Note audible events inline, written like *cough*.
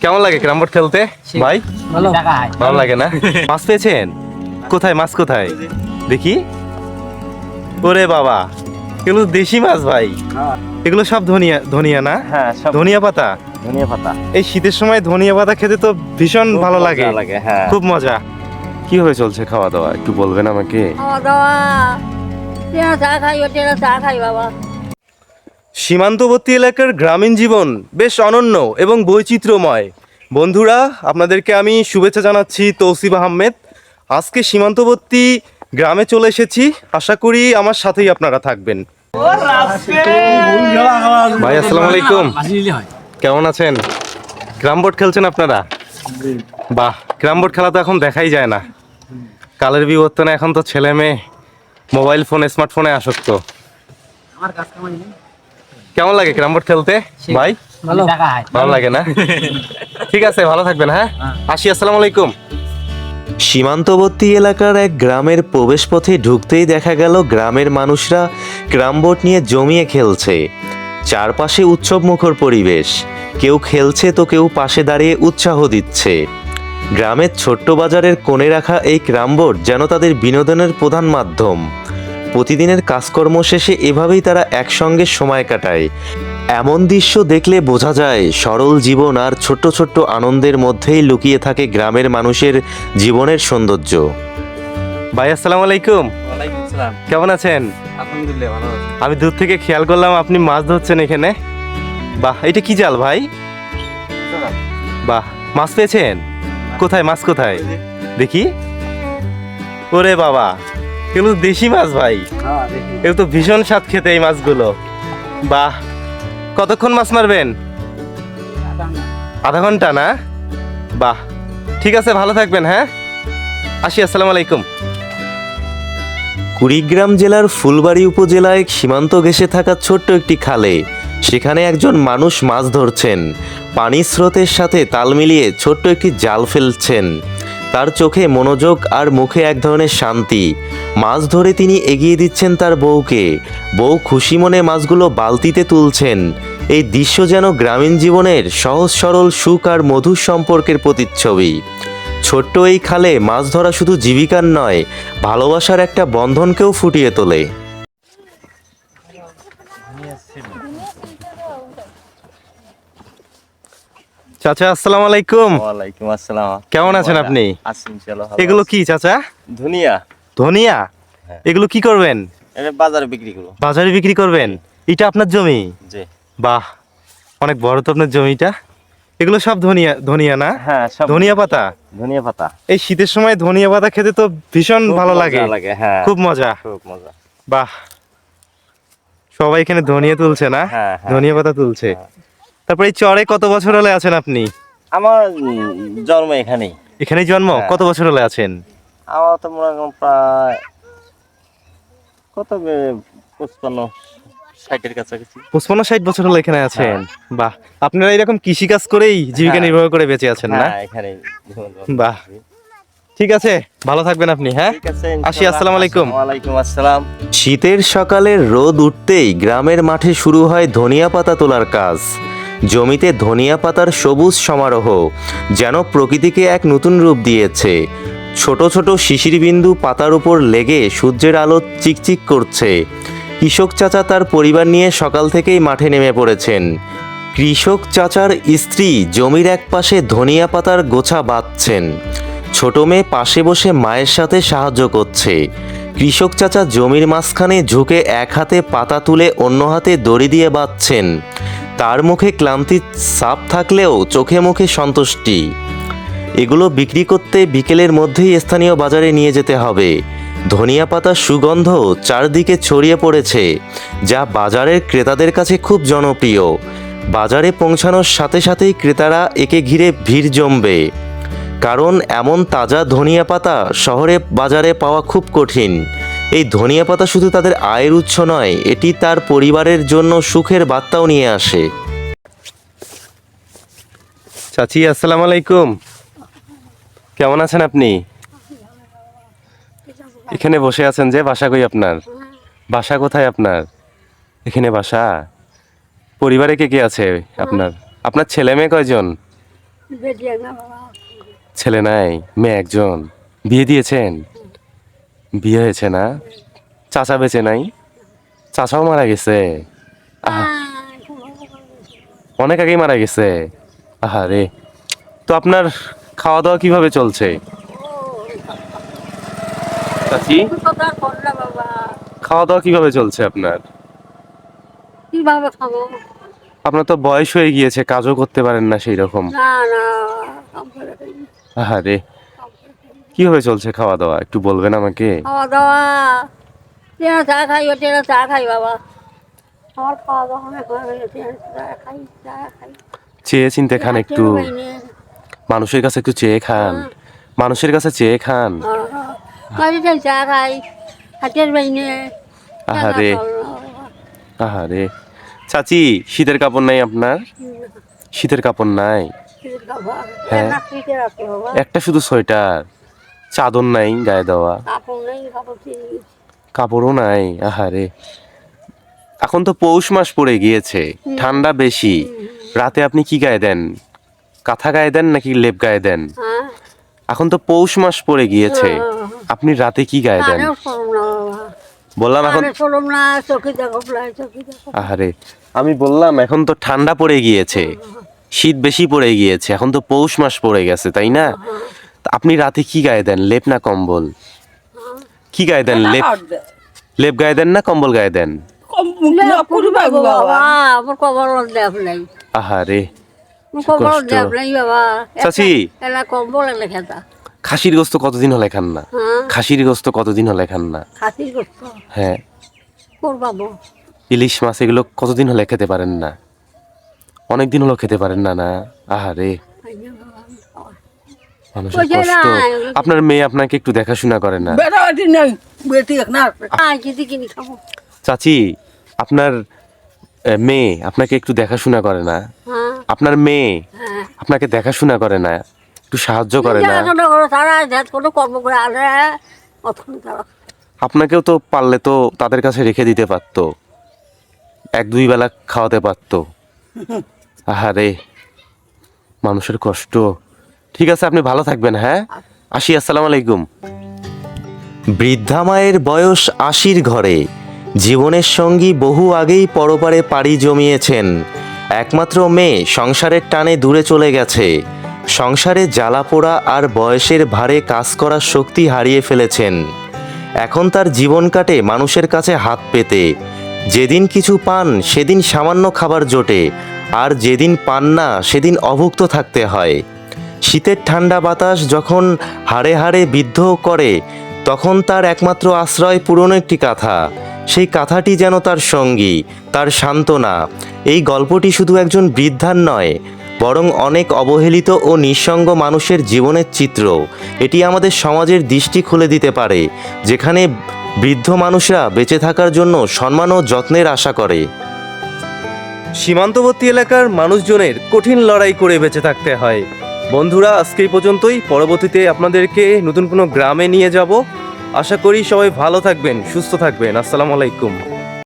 কেমন লাগে carrom board খেলতে ভাই? ভালো। লাগে না? মাছ পেয়েছেন? কোথায় মাছ কোথায়? দেখি। ওরে বাবা এগুলো দেশি মাছ ভাই। এগুলো সব ধনিয়া ধনিয়া না? হ্যাঁ ধনিয়া পাতা? ধনিয়া পাতা। এই শীতের সময় ধনিয়া পাতা খেতে তো ভীষণ ভালো লাগে। লাগে হ্যাঁ। খুব মজা। কি কীভাবে চলছে খাওয়া দাওয়া? একটু বলবেন আমাকে? খাওয়া দাওয়া। চা খাই তেরা চা খাই বাবা। সীমান্তবর্তী এলাকার গ্রামীণ জীবন বেশ অনন্য এবং বৈচিত্র্যময়। বন্ধুরা, আপনাদেরকে আমি শুভেচ্ছা জানাচ্ছি তৌসিব আহমেদ। আজকে সীমান্তবর্তী গ্রামে চলে এসেছি। আশা করি আমার সাথেই আপনারা থাকবেন। ভাই, আসসালামু আলাইকুম। কেমন আছেন? গ্রাম বোর্ড খেলছেন আপনারা? বাহ, গ্রাম বোর্ড খেলা তো এখন দেখাই যায় না। কালের বিবর্তনে এখন তো ছেলে মেয়ে মোবাইল ফোন, স্মার্টফোনে আসক্ত। কেমন লাগে ক্যারাম বোর্ড খেলতে ভাই? ভালো। ভালো লাগে না? *laughs* ঠিক আছে ভালো থাকবেন হ্যাঁ? আসি আসসালামু আলাইকুম। সীমান্তবর্তী এলাকার এক গ্রামের প্রবেশপথে ঢুকতেই দেখা গেল গ্রামের মানুষরা ক্যারাম বোর্ড নিয়ে জমিয়ে খেলছে। চারপাশে উৎসব মুখর পরিবেশ। কেউ খেলছে তো কেউ পাশে দাঁড়িয়ে উৎসাহ দিচ্ছে। গ্রামের ছোট্ট বাজারের কোণে রাখা এই ক্যারাম বোর্ড যেন তাদের বিনোদনের প্রধান মাধ্যম। প্রতিদিনের কাজকর্ম শেষে এভাবেই তারা একসঙ্গে সময় কাটায়। এমন দৃশ্য দেখলে বোঝা যায় সরল জীবন আর ছোট্ট ছোট্ট আনন্দের মধ্যেই লুকিয়ে থাকে গ্রামের মানুষের জীবনের সৌন্দর্য। ভাই আসসালামু আলাইকুম। কেমন আছেন? আলহামদুলিল্লাহ ভালো আমি দূর থেকে খেয়াল করলাম আপনি মাছ ধরছেন এখানে। বাহ এটা কি জাল ভাই? বাহ মাছ পেয়েছেন? কোথায় মাছ কোথায়? দেখি। ওরে বাবা। এগুলো দেশি মাছ ভাই। হ্যাঁ এগুলো তো ভীষণ স্বাদ খেতে এই মাছগুলো। বাহ। কতক্ষণ মাছ মারবেন? আধা ঘণ্টা। না? বাহ। ঠিক আছে ভালো থাকবেন হ্যাঁ? আসি আসসালামু আলাইকুম। কুড়িগ্রাম জেলার ফুলবাড়ি উপজেলায় সীমান্ত ঘেঁষে থাকা ছোট্ট একটি খালে সেখানে একজন মানুষ মাছ ধরছেন। পানির স্রোতের সাথে তাল মিলিয়ে ছোট্ট একটি জাল ফেলছেন। তার চোখে মনোযোগ আর মুখে এক ধরনের শান্তি। মাছ ধরে তিনি এগিয়ে দিচ্ছেন তার বউকে। বউ খুশি মনে মাছগুলো বালতিতে তুলছেন। এই দৃশ্য যেন গ্রামীণ জীবনের সহজ সরল সুখ আর মধুর সম্পর্কের প্রতিচ্ছবি। ছোট্ট এই খালে মাছ ধরা শুধু জীবিকার নয়, ভালোবাসার একটা বন্ধনকেও ফুটিয়ে তোলে। চাচা আসসালামু আলাইকুম। ওয়ালাইকুম আসসালাম। কেমন আছেন আপনি? আছি ইনশাআল্লাহ এগুলো কি চাচা? ধনিয়া। ধনিয়া? হ্যাঁ। এগুলো কি করবেন? এটা বাজারে বিক্রি করব। বাজারে বিক্রি করবেন? এটা আপনার জমি? জি। বাহ অনেক বড় তো আপনার জমিটা এগুলো সব ধনিয়া ধনিয়া না? হ্যাঁ সব ধনিয়া পাতা? ধনিয়া পাতা। এই শীতের সময় ধনিয়া পাতা খেতে তো ভীষণ ভালো লাগে। লাগে হ্যাঁ। খুব মজা। খুব মজা। বাহ। সবাই এখানে ধনিয়া তুলছে না? হ্যাঁ, হ্যাঁ। ধনিয়া পাতা তুলছে। তারপরে এই চরে কত বছর হলে আছেন আপনি? আমার জন্ম এখানেই। এখানেই জন্ম? হ্যাঁ। কত বছর হলে আছেন? আমার তো মনে প্রায় কত বে- পঁচপান্ন ষাটের কাছাকাছি। পঁচপান্ন ষাট বছর হলে এখানে আছেন? বাহ আপনারা এরকম কৃষি কাজ করেই জীবিকা হ্যাঁ। নির্বাহ করে বেঁচে আছেন না? হ্যাঁ এখানেই জীবনযাপন বাহ। ঠিক আছে ভালো থাকবেন আপনি হ্যাঁ? আসি, আসসালামু আলাইকুম। ওয়ালাইকুম আসসালাম। শীতের সকালে রোদ উঠতেই গ্রামের মাঠে শুরু হয় ধনিয়া পাতা তোলার কাজ। জমিতে ধনিয়া পাতার সবুজ সমারোহ, যেন প্রকৃতিকে এক নতুন রূপ দিয়েছে। ছোট ছোট শিশির বিন্দু পাতার উপর লেগে সূর্যের আলো চিকচিক করছে। কৃষক চাচা তার পরিবার নিয়ে সকাল থেকেই মাঠে নেমে পড়েছেন। কৃষক চাচার স্ত্রী জমির এক পাশে ধনিয়া পাতার গোছা বাঁধছেন। ছোট মেয়ে পাশে বসে মায়ের সাথে সাহায্য করছে। কৃষক চাচা জমির মাঝখানে ঝুঁকে এক হাতে পাতা তুলে অন্য হাতে দড়ি দিয়ে বাঁধছেন। তার মুখে ক্লান্তির ছাপ থাকলেও চোখে মুখে সন্তুষ্টি। এগুলো বিক্রি করতে বিকেলের মধ্যেই স্থানীয় বাজারে নিয়ে যেতে হবে। ধনিয়া পাতার সুগন্ধ চারদিকে ছড়িয়ে পড়েছে, যা বাজারের ক্রেতাদের কাছে খুব জনপ্রিয়। বাজারে পৌঁছানোর সাথে সাথেই ক্রেতারা একে ঘিরে ভিড় জমবে। কারণ এমন তাজা ধনিয়া পাতা শহরে বাজারে পাওয়া খুব কঠিন। এই ধনিয়া পাতা শুধু তাদের আয়ের উৎস নয় এটি তার পরিবারের জন্য সুখের বার্তাও নিয়ে আসে। চাচি আসসালামু আলাইকুম। কেমন আছেন আপনি? এখানে বসে আছেন যে বাসা কই আপনার? বাসা কোথায় আপনার? এখানে বাসা? পরিবারে কে কে আছে আপনার? আপনার ছেলে মেয়ে কয়জন? ছেলে নাই মেয়ে একজন। বিয়ে দিয়েছেন? বিয়ে হয়েছে না? চাচা বেঁচে নাই? চাচাও মারা গেছে। অনেক আগেই মারা গেছে। আহা রে। তো আপনার খাওয়া দাওয়া কীভাবে চলছে? চাচি? খাওয়া দাওয়া কীভাবে চলছে আপনার? কীভাবে খাব? আপনার তো বয়স হয়ে গিয়েছে কাজও করতে পারেন না সেই রকম না না কাম আহা রে। কীভাবে চলছে খাওয়া দাওয়া? একটু বলবেন আমাকে। খাওয়া দাওয়া? তেরা চা খাই ও চা খাই বাবা। আমার খাওয়া দাওয়া অনেক হয়ে গেছে চা খাই চা খাই। চেয়ে চিনতে খান একটু। মানুষের কাছে একটু চেয়ে খান। মানুষের কাছে চেয়ে খান। চা খাই হাতের বাইনে আহারে। আহারে। চাচি শীতের কাপড় নাই আপনার? শীতের কাপড় নাই? হ্যাঁ। একটা শুধু সোয়েটার। চাদর নাই গায়ে দেওয়া। কাপড়ও নাই আহারে। এখন তো পৌষ মাস পড়ে গিয়েছে ঠান্ডা বেশি। রাতে আপনি কি গায়ে দেন? কাঁথা গায়ে দেন নাকি লেপ গায়ে দেন? হ্যাঁ। এখন তো পৌষ মাস পড়ে গিয়েছে আপনি রাতে কি গায়ে দেন? বললাম এখন আহারে আমি বললাম এখন তো ঠান্ডা পড়ে গিয়েছে শীত বেশি পড়ে গিয়েছে এখন তো পৌষ মাস পড়ে গেছে তাই না? আপনি রাতে কি গায়ে দেন? লেপ না কম্বল? কি গায়ে দেন? লেপ? লেপ গায়ে দেন না কম্বল গায়ে দেন? বাবা। আমার কবর দেখ নাই। আহারে আমার কবর কষ্ট। দেখ নাই বাবা। চাচি। খেতা। খাসির গোস্ত কতদিন হলে খান না? হ্যাঁ। খাসির গোস্ত কতদিন হলে খান না? হ্যাঁ। ইলিশ মাছ এগুলো কতদিন হলে খেতে পারেন না? অনেক দিন হলো খেতে পারেন না না? আহারে। মানুষের কষ্ট। আপনার মেয়ে আপনাকে একটু দেখাশোনা করে না। চাচি আপনার মেয়ে আপনাকে একটু দেখাশোনা করে না। হ্যাঁ। আপনার মেয়ে হ্যাঁ। আপনাকে দেখাশোনা করে না। একটু সাহায্য করে না। আপনাকেও তো পারলে তো তাদের কাছে রেখে দিতে পারতো। এক দুই বেলা খাওয়াতে পারতো। *laughs* আহারে মানুষের কষ্ট। ঠিক আছে, আপনি ভালো থাকবেন হ্যাঁ? আসি, আসসালামু আলাইকুম। বৃদ্ধা মায়ের বয়স আশির ঘরে। জীবনের সঙ্গী বহু আগেই পরপারে পাড়ি জমিয়েছেন। একমাত্র মেয়ে সংসারের টানে দূরে চলে গেছে। সংসারে জ্বালা পোড়া আর বয়সের ভারে কাজ করার শক্তি হারিয়ে ফেলেছেন। এখন তার জীবন কাটে মানুষের কাছে হাত পেতে। যেদিন কিছু পান, সেদিন সামান্য খাবার জোটে। আর যেদিন পান না, সেদিন অভুক্ত থাকতে হয়। শীতের ঠান্ডা বাতাস যখন হাড়ে হাড়ে বিদ্ধ করে, তখন তার একমাত্র আশ্রয় পুরনো একটি কাঁথা। সেই কাঁথাটি যেন তার সঙ্গী, তার সান্ত্বনা। এই গল্পটি শুধু একজন বৃদ্ধার নয়, বরং অনেক অবহেলিত ও নিঃসঙ্গ মানুষের জীবনের চিত্র। এটি আমাদের সমাজের দৃষ্টি খুলে দিতে পারে, যেখানে বৃদ্ধ মানুষরা বেঁচে থাকার জন্য সম্মান ও যত্নের আশা করে। সীমান্তবর্তী এলাকার মানুষজনের কঠিন লড়াই করে বেঁচে থাকতে হয়। বন্ধুরা, আজকে এই পর্যন্তই। পরবর্তীতে আপনাদেরকে নতুন কোনো গ্রামে নিয়ে যাব। আশা করি সবাই ভালো থাকবেন, সুস্থ থাকবেন। আসসালামু আলাইকুম।